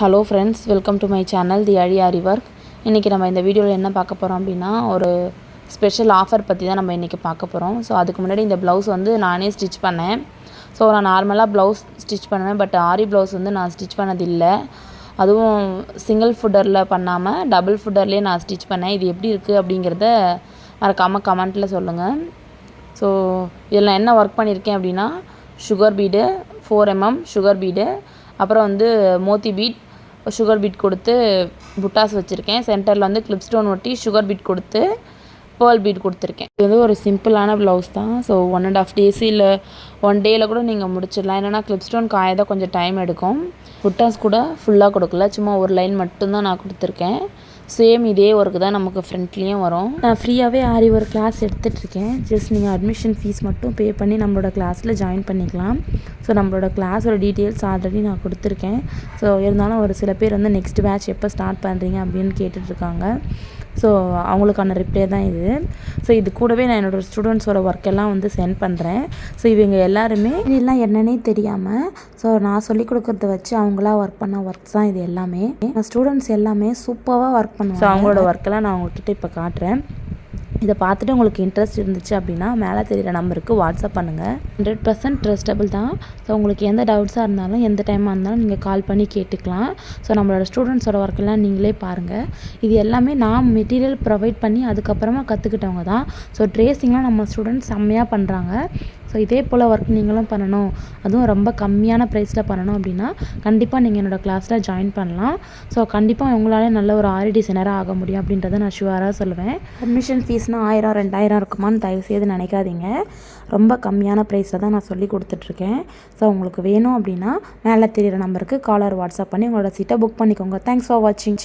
Hello friends welcome to my channel the அழி aari work இன்றைக்கி நம்ம இந்த வீடியோவில் என்ன பார்க்க போகிறோம் அப்படின்னா ஒரு ஸ்பெஷல் ஆஃபர் பற்றி தான் நம்ம இன்றைக்கி பார்க்க போகிறோம் ஸோ அதுக்கு முன்னாடி இந்த ப்ளவுஸ் வந்து நானே ஸ்டிச் பண்ணேன். ஸோ நான் நார்மலாக ப்ளவுஸ் ஸ்டிச் பண்ணுவேன் பட் ஆரி ப்ளவுஸ் வந்து நான் ஸ்டிச் பண்ணதில்லை அதுவும் சிங்கிள் ஃபுட்டரில் பண்ணாமல் டபுள் ஃபுட்டர்லேயே நான் ஸ்டிச் பண்ணேன். இது எப்படி இருக்குது அப்படிங்கிறத மறக்காமல் கமெண்ட்டில் சொல்லுங்கள் ஸோ இதில் என்ன ஒர்க் பண்ணியிருக்கேன் அப்படின்னா sugar bead four MM sugar bead அப்புறம் வந்து மோத்தி பீட் சுகர் பீட் கொடுத்து புட்டாஸ் வச்சுருக்கேன். சென்டரில் வந்து கிளிப் ஸ்டோன் ஒட்டி சுகர் பீட் கொடுத்து பேர்ல் பீட் கொடுத்துருக்கேன். இது வந்து ஒரு சிம்பிளான ப்ளவுஸ் தான். So one and half days இல்லை ஒன் டேயில் கூட நீங்கள் முடிச்சிடலாம். என்னென்னா கிளிப் ஸ்டோன் காய தான் கொஞ்சம் டைம் எடுக்கும். புட்டாஸ் கூட ஃபுல்லாக கொடுக்கல. சும்மா ஒரு லைன் மட்டும்தான் நான் கொடுத்துருக்கேன். சேம் இதே ஒர்க்கு தான் நமக்கு ஃப்ரண்ட்லேயும் வரும். நான் ஃப்ரீயாகவே ஆரி ஒரு கிளாஸ் எடுத்துகிட்ருக்கேன் ஜஸ்ட் நீங்கள் அட்மிஷன் ஃபீஸ் மட்டும் பே பண்ணி நம்மளோட கிளாஸில் ஜாயின் பண்ணிக்கலாம். ஸோ நம்மளோட கிளாஸோட டீட்டெயில்ஸ் ஆல்ரெடி நான் கொடுத்துருக்கேன். ஸோ இருந்தாலும் ஒரு சில பேர் வந்து நெக்ஸ்ட் பேட்ச் எப்போ ஸ்டார்ட் பண்ணுறீங்க அப்படின்னு கேட்டுட்ருக்காங்க ஸோ அவங்களுக்கான ரிப்ளை தான் இது. ஸோ இது கூடவே நான் என்னோடய ஸ்டூடெண்ட்ஸோட ஒர்க்கெல்லாம் வந்து சென்ட் பண்ணுறேன் ஸோ இவங்க எல்லாருமே இதெல்லாம் என்னன்னே தெரியாமல் ஸோ நான் சொல்லிக் கொடுக்குறத வச்சு அவங்களா ஒர்க் பண்ண ஒர்க்ஸ் தான் இது எல்லாமே. ஸ்டூடெண்ட்ஸ் எல்லாமே சூப்பராக ஒர்க் பண்ணுவாங்க. ஸோ அவங்களோட ஒர்க்கெல்லாம் நான் அவங்கக்கிட்ட இப்போ காட்டுறேன். இதை பார்த்துட்டு உங்களுக்கு இன்ட்ரெஸ்ட் இருந்துச்சு அப்படின்னா மேலே தெரிகிற நம்பருக்கு வாட்ஸ்அப் பண்ணுங்கள் ஹண்ட்ரட் பர்சன்ட் ட்ரஸ்டபிள் தான். ஸோ உங்களுக்கு எந்த டவுட்ஸாக இருந்தாலும் எந்த டைமாக இருந்தாலும் நீங்கள் கால் பண்ணி கேட்டுக்கலாம். ஸோ நம்மளோட ஸ்டூடெண்ட்ஸோட ஒர்க்கெல்லாம் நீங்களே பாருங்கள் இது எல்லாமே நான் மெட்டீரியல் ப்ரொவைட் பண்ணி அதுக்கப்புறமா கற்றுக்கிட்டவங்க தான். ஸோ ட்ரேசிங்லாம் நம்ம ஸ்டூடெண்ட்ஸ் செம்மையாக பண்ணுறாங்க ஸோ இதே போல் ஒர்க் நீங்களும் பண்ணணும். அதுவும் ரொம்ப கம்மியான ப்ரைஸில் பண்ணணும் அப்படின்னா கண்டிப்பாக நீங்கள் என்னோடய கிளாஸில் ஜாயின் பண்ணலாம். ஸோ கண்டிப்பாக உங்களால் நல்ல ஒரு ஆரி டிசைனராக ஆக முடியும் அப்படின்றத நான் ஷுவராக சொல்லுவேன். அட்மிஷன் ஃபீஸ்னால் ஆயிரம் ரெண்டாயிரம் இருக்குமான்னு தயவுசெய்து நினைக்காதீங்க. ரொம்ப கம்மியான ப்ரைஸில் தான் நான் சொல்லி கொடுத்துட்ருக்கேன். ஸோ உங்களுக்கு வேணும் அப்படின்னா மேலே தெரியிற நம்பருக்கு காலர் வாட்ஸ்அப் பண்ணி உங்களோட சீட்டை புக் பண்ணிக்கோங்க. தேங்க்ஸ் ஃபார் வாட்சிங்